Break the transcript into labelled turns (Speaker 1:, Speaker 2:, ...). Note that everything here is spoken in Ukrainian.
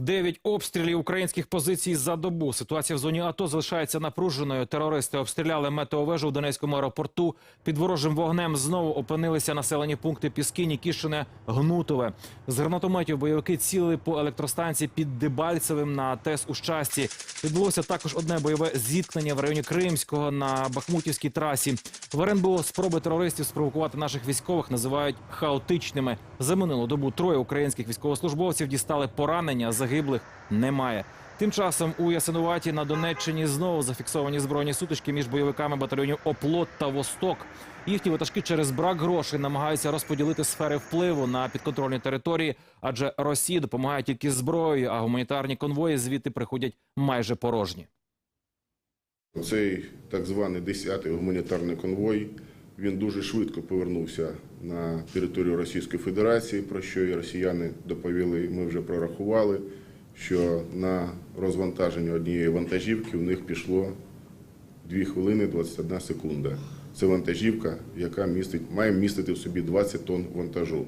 Speaker 1: Дев'ять обстрілів українських позицій за добу. Ситуація в зоні АТО залишається напруженою. Терористи обстріляли метеовежу в Донецькому аеропорту. Під ворожим вогнем знову опинилися населені пункти Піски, Нікішине, Гнутове. З гранатометів бойовики цілили по електростанції під Дебальцевим на ТЕС у Щасті. Відбулося також одне бойове зіткнення в районі Кримського на Бахмутівській трасі. В РНБО спроби терористів спровокувати наших військових називають хаотичними. За минулу добу троє українських військовослужбовців дістали поранення. Загиблих немає. Тим часом у Ясинуваті на Донеччині знову зафіксовані збройні сутички між бойовиками батальйонів Оплот та Восток. Їхні ватажки через брак грошей намагаються розподілити сфери впливу на підконтрольні території, адже Росія допомагає тільки зброєю, а гуманітарні конвої звідти приходять майже порожні.
Speaker 2: Цей так званий 10-й гуманітарний конвой він дуже швидко повернувся на територію Російської Федерації, про що і росіяни доповіли. Ми вже прорахували, що на розвантаження однієї вантажівки у них пішло 2 хвилини 21 секунда. Це вантажівка, яка містить, має містити в собі 20 тонн вантажу.